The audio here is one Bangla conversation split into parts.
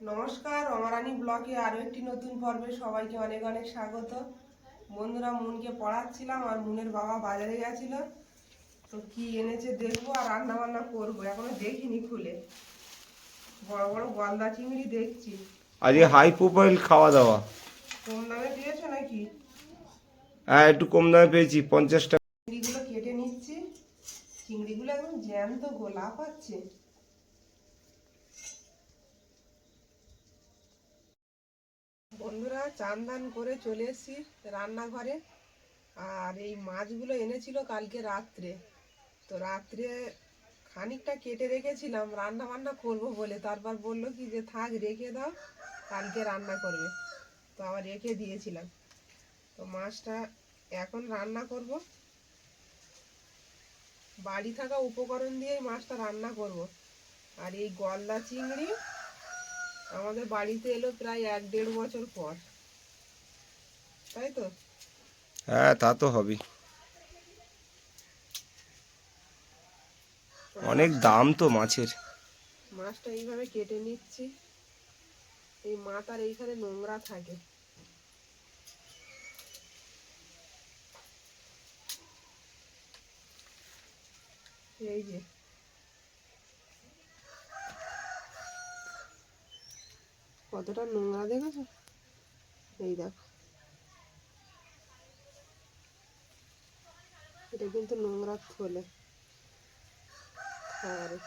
নমস্কার অমরানি ব্লকে আরও একটি নতুন পর্বে সবাইকে অনেক অনেক স্বাগত। বন্ধুরা মুনকে পড়াচ্ছিলাম আর মুনের বাবা বাজারে গেছিল। তো কি এনেছে দেখব আর রান্না বান্না করব। এখনও দেখিনি খুলে। বড় বড় গলদা চিংড়ি দেখছি। আজকে হাই প্রোফাইল খাওয়া দাওয়া। কম দামে দিয়েছ নাকি? হ্যাঁ একটু কম দামে পেয়েছি পঞ্চাশ টাকা। চিংড়িগুলো কেটে নিচ্ছি। চিংড়িগুলো একদম জ্যান্ত গোলাপ আছে বন্ধুরা চান দান করে চলে এসেছি রান্নাঘরে। আর এই মাছগুলো এনেছিল কালকে রাত্রে। তো রাত্রে খানিকটা কেটে রেখেছিলাম রান্না বান্না করব বলে। তারপর বলল কি যে, থাক, রেখে দাও, কালকে রান্না করবে। তো আবার রেখে দিয়েছিলাম। তো মাছটা এখন রান্না করব। বাড়ি থাকা উপকরণ দিয়েই মাছটা রান্না করব। আর এই গলদা চিংড়ি আমাদের বাড়িতে এলো প্রায় এক দেড় বছর পর। তাই তো হ্যাঁ তা তো হবেই। অনেক দাম তো মাছের। মাছটা এইভাবে কেটে নিচ্ছি। এই মাথার এইখানে নোংরা থাকে। এই যে। কতটা নোংরা দেখেছ? এই দেখো। এটা কিন্তু নোংরা থলে খাবারে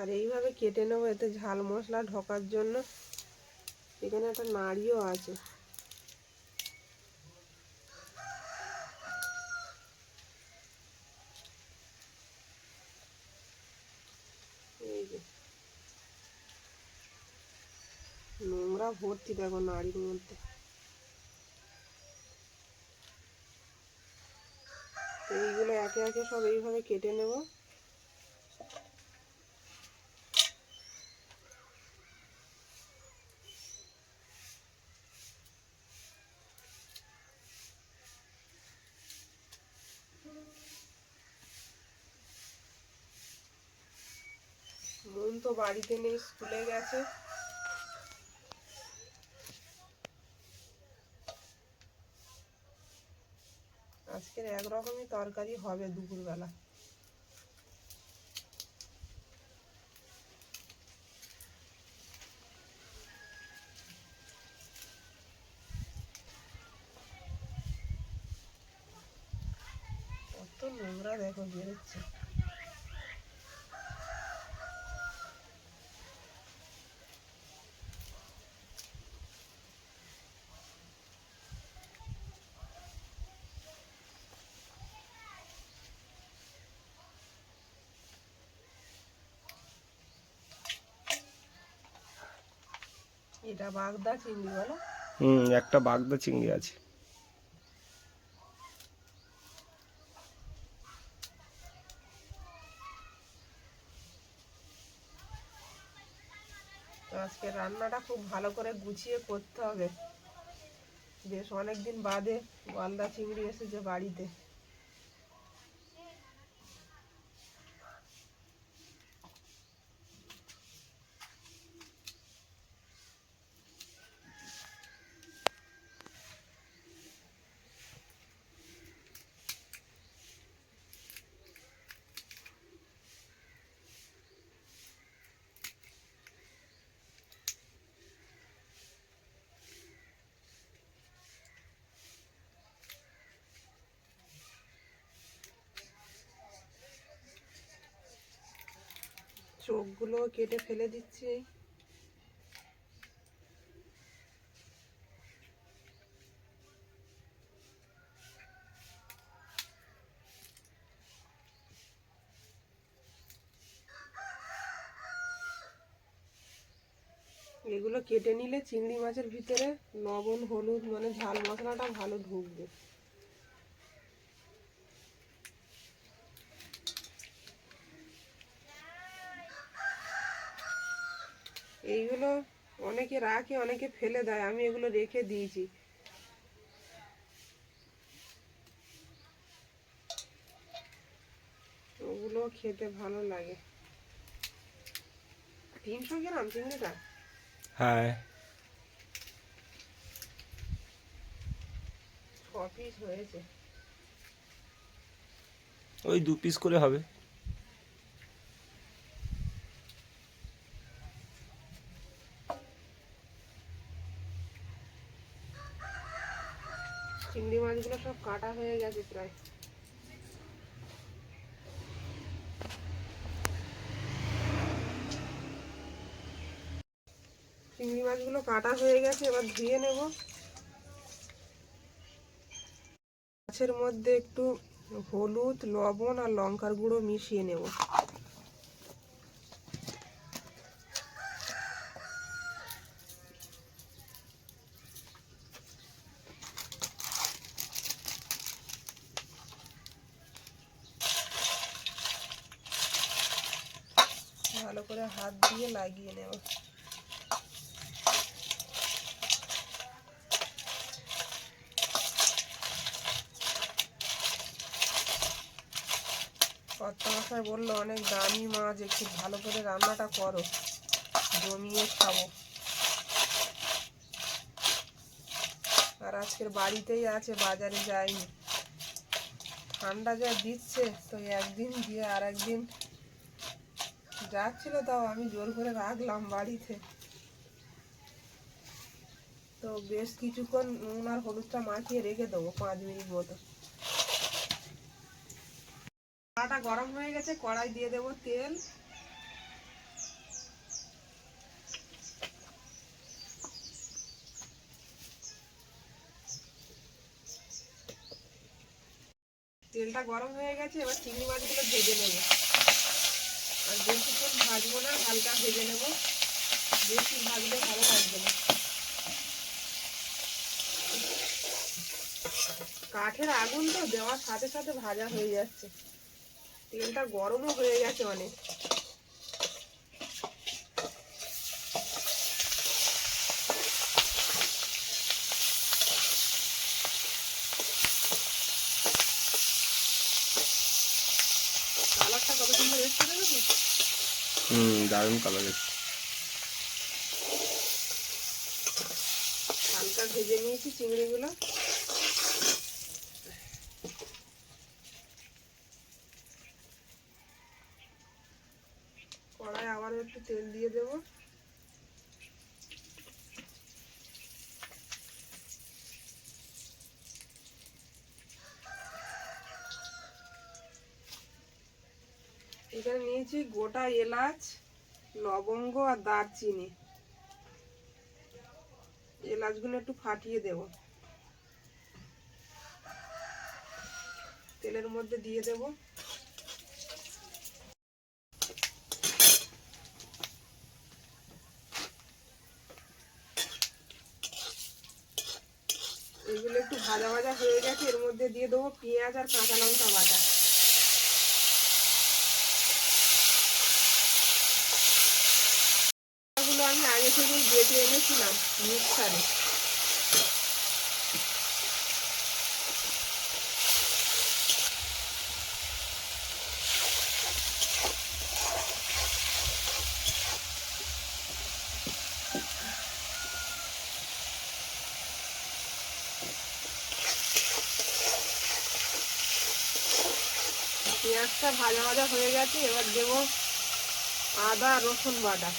আর এইভাবে কেটে নেব, এতে ঝাল মশলা ঢোকার জন্য। এখানে একটা নাড়িও আছে। নোংরা ভর্তি দেখো নাড়ির মধ্যে। এইগুলো একে একে সব এইভাবে কেটে নেব। মন তো বাড়িতে নেই স্কুলে গেছে। আজকের একরকমই তরকারি হবে দুপুরবেলা। কত নোংরা দেখো বেরোচ্ছে। এটা বাগদা চিংড়ি বলো। হুম একটা বাগদা চিংড়ি আছে। আজকে রান্নাটা খুব ভালো করে গুছিয়ে করতে হবে। বেশ অনেকদিন বাদে গলদা চিংড়ি এসেছে বাড়িতে। চোখগুলো কেটে ফেলে দিচ্ছি। এগুলো কেটে নিলে চিংড়ি মাছের ভিতরে লবণ, হলুদ মানে ঝাল মশলাটা ভালো ঢুকবে। এইগুলো অনেকে রাখে অনেকে ফেলে দেয়। আমি এগুলো রেখে দিয়েছি। ওগুলো খেতে ভালো লাগে। তিনশো গ্রাম চিংড়িটা? হ্যাঁ। ছ পিস হয়েছে। ওই দু পিস করে হবে চিংড়ি মাছগুলো সব কাটা হয়ে গেছে প্রায়। চিংড়ি মাছগুলো কাটা হয়ে গেছে, এবার ধুয়ে নেব। মাছের মধ্যে একটু হলুদ, লবণ আর লঙ্কার গুঁড়ো মিশিয়ে নেব ভালো করে হাত দিয়ে লাগিয়ে নেব। কর্তামশাই বলল, অনেক দামি মাছ, একটু ভালো করে রান্নাটা করো। জমিয়ে খাব। আর আজকের বাড়িতেই আছে, বাজারে যাইনি। ঠান্ডা যা দিচ্ছে, তো একদিন দিয়ে আর একদিন যাচ্ছিল তাও আমি জোর করে রাখলাম বাড়িতে। তো বেশ কিছুক্ষণ নুন আর হলুদটা মাখিয়ে রেখে দেবো পাঁচ মিনিট মতো। কড়াটা গরম হয়ে গেছে, কড়াই দিয়ে দেবো তেল। তেলটা গরম হয়ে গেছে, এবার চিংড়ি মাছগুলো ভেজে নেব। আর বেশিক্ষণ ভাজবো না, হালকা ভেজে নেব। বেশি ভাজলে ভালো লাগবে না। কাঠের আগুন তো দেওয়ার সাথে সাথে ভাজা হয়ে যাচ্ছে। তেলটা গরমও হয়ে গেছে অনেক কালারটা কত সুন্দর এসছে না দেখুন হুম দারুণ কালার এসছে হালকা ভেজে নিয়েছি চিংড়িগুলো। কড়াই আবারও একটু তেল দিয়ে দেব। এখানে নিয়েছি গোটা এলাচ। লবঙ্গ আর দারচিনি। এলাচগুলো একটু ফাটিয়ে দেব। তেলের মধ্যে দিয়ে দেব। এগুলো একটু ভাজা ভাজা হয়ে গেছে, এর মধ্যে দিয়ে দেবো পেঁয়াজ আর কাঁচা লঙ্কা বাটা গুলো আমি আগে থেকেই বেটে এনেছিলাম মিক্সারে পেঁয়াজটা ভাজা ভাজা হয়ে গেছে এবার দেবো আদা রসুন বাটা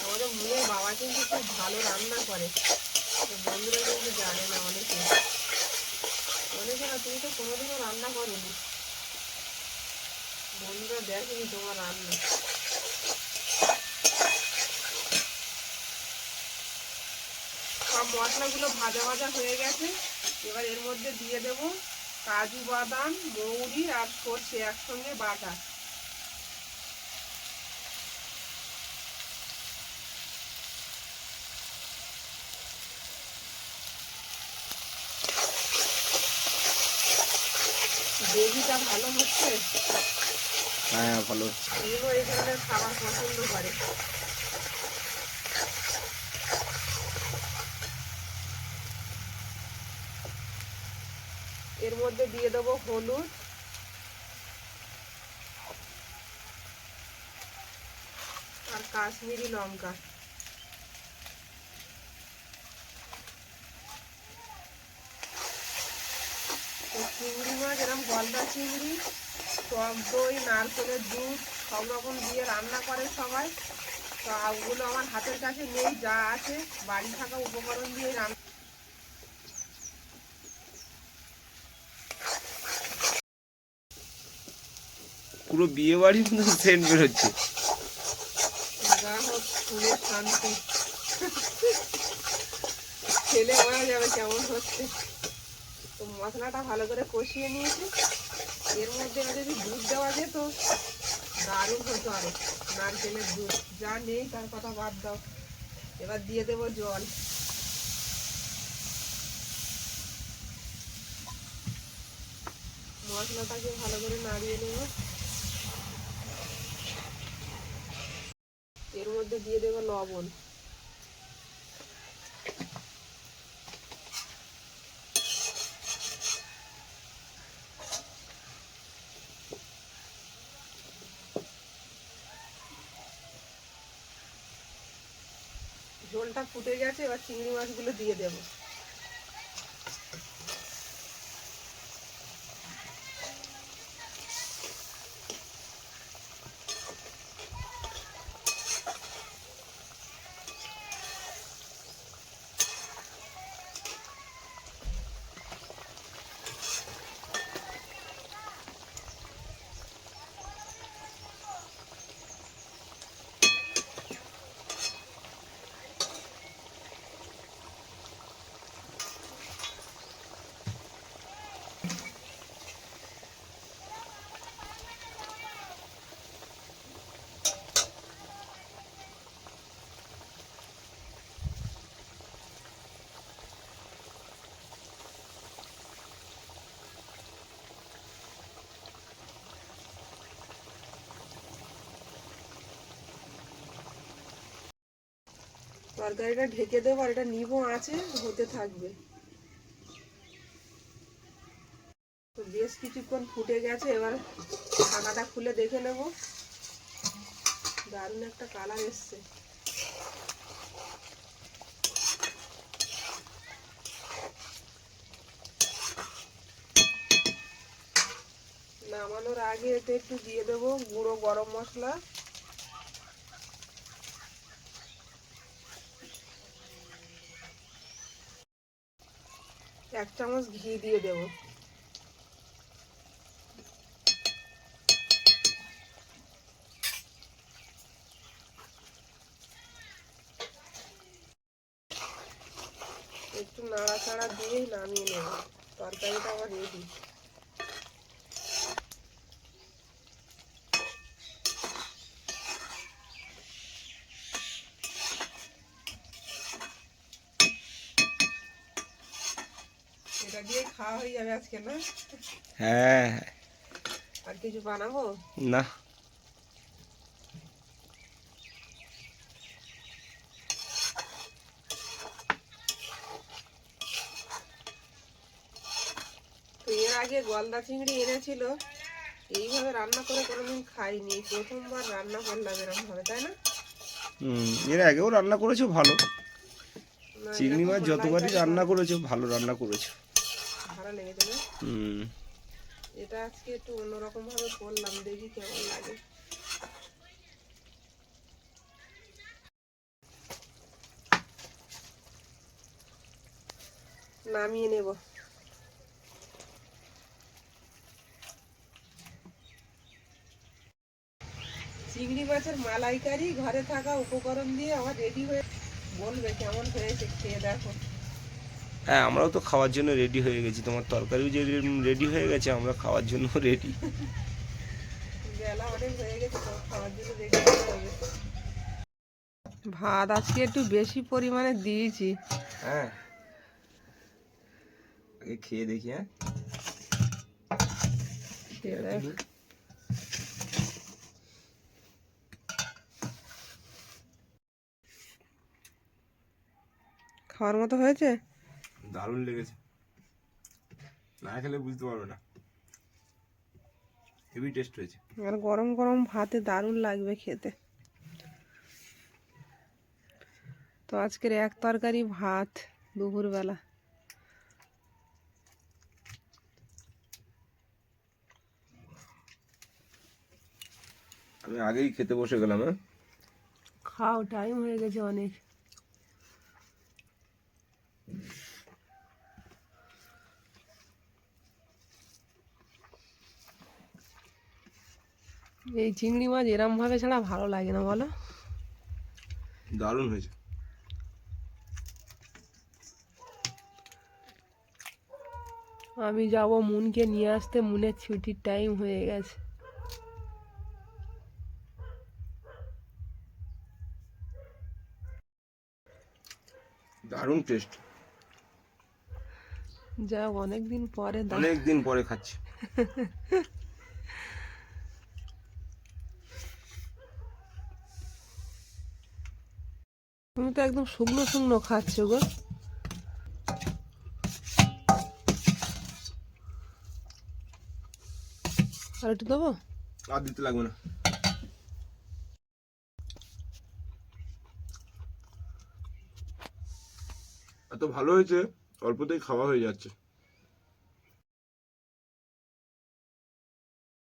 আমাদের মেয়ের বাবা কিন্তু খুব ভালো রান্না করে বন্ধুরা কিন্তু জানে না, অনেকে। অনেকে না, তুমি তো কোনোদিনও রান্না করোনি। বন্ধুরা দেখেনি তোমার রান্না। সব মশলাগুলো ভাজা ভাজা হয়ে গেছে। এবার এর মধ্যে দিয়ে দেব কাজু বাদাম, মৌরি আর সর্ষে একসঙ্গে বাটা। গ্রেভিটা ভালো হচ্ছে? হ্যাঁ ভালো এগুলো এই ধরনের খাবার পছন্দ করে। এর মধ্যে দিয়ে দেবো হলুদ। আর কাশ্মীরি লঙ্কা। চিংড়ি গলদা চিংড়ি টক দই নারকেলের দুধ সব রকম দিয়ে রান্না করে সবাই। তো ওগুলো আমার হাতের কাছে নেই যা আছে বাড়ি থাকা উপকরণ দিয়ে রান্না পুরো বিয়ে বাড়ির মতো সেন্ট বেরোচ্ছে। যা হোক শুনে শান্তি। ছেলে ওরা যাবে কেমন হচ্ছে। তো মশলাটা ভালো করে কষিয়ে নিয়েছি। এর মধ্যে যদি দুধ দেওয়া যেত, দারুণ হতো আরও। নারকেলের দুধ, যা নেই তার কথা বাদ দাও। এবার দিয়ে দেবো জল। মশলাটাকে ভালো করে নাড়িয়ে নেব। এর মধ্যে দিয়ে দেবো লবণ। ঝোলটা ফুটে গেছে এবার চিংড়ি মাছগুলো দিয়ে দেবো। তরকারিটা ঢেকে দেবো আর এটা নিবো আছে, হতে থাকবে। তো বেশ কিছুক্ষণ ফুটে গেছে, এবার ঢাকাটা খুলে দেখে নেব। দারুণ একটা কালার এসছে। নামানোর আগে এতে একটু দিয়ে দেবো গুঁড়ো গরম মশলা। এক চামচ ঘি দিয়ে দেবো। একটু নাড়াচাড়া দিয়েই নামিয়ে নেব। তরকারিটা আমার রেডি এটা দিয়ে খাওয়া হয়ে যাবে আজকে না? হ্যাঁ। আর কিছু বানাবো? না। এর আগে গলদা চিংড়ি এনেছিল। এইভাবে রান্না করে কোনোদিন খাইনি। প্রথমবার রান্না করলাম এরকম ভাবে তাই না? হুম এর আগেও রান্না করেছ ভালো। চিংড়ি মাছ যতবারই রান্না করেছ ভালো রান্না করেছ। এটা আজকে একটু অন্যরকম ভাবে করলাম দেখি কেমন লাগে। নামিয়ে নেব। চিংড়ি মাছের মালাইকারি ঘরে থাকা উপকরণ দিয়ে আমার রেডি হয়ে বলবে কেমন হয়েছে খেয়ে দেখো। হ্যাঁ আমরাও তো খাওয়ার জন্য রেডি হয়ে গেছি। তোমার তরকারিও যে রেডি হয়ে গেছে আমরা খাওয়ার জন্য রেডি ভাত আজকে একটু বেশি পরিমাণে দিয়েছি। হ্যাঁ। খেয়ে দেখি হ্যাঁ। খাওয়ার মতো হয়েছে? দারুণ লেগেছে। না খেলে বুঝতে পারবে না। হেভি টেস্ট হয়েছে। আর গরম গরম ভাতে দারুণ লাগবে খেতে। তো আজকের এক তরকারি ভাত দুপুরবেলা। আমি আগেই খেতে বসে গেলাম হ্যাঁ? খাও টাইম হয়ে গেছে অনেক। এই চিংড়ি মাছ এরম ভাবে ছাড়া ভালো লাগে না বলো? দারুণ হয়েছে। আমি যাব মুনকে নিয়ে আসতে মুনের ছুটির টাইম হয়ে গেছে। দারুণ টেস্ট যাক অনেক দিন পরে অনেকদিন পরে খাচ্ছি। তুমি তো একদম শুকনো শুকনো খাচ্ছ গো। আর একটু দেবো? আর দিতে লাগবে না। এত ভালো হয়েছে, অল্পতেই খাওয়া হয়ে যাচ্ছে।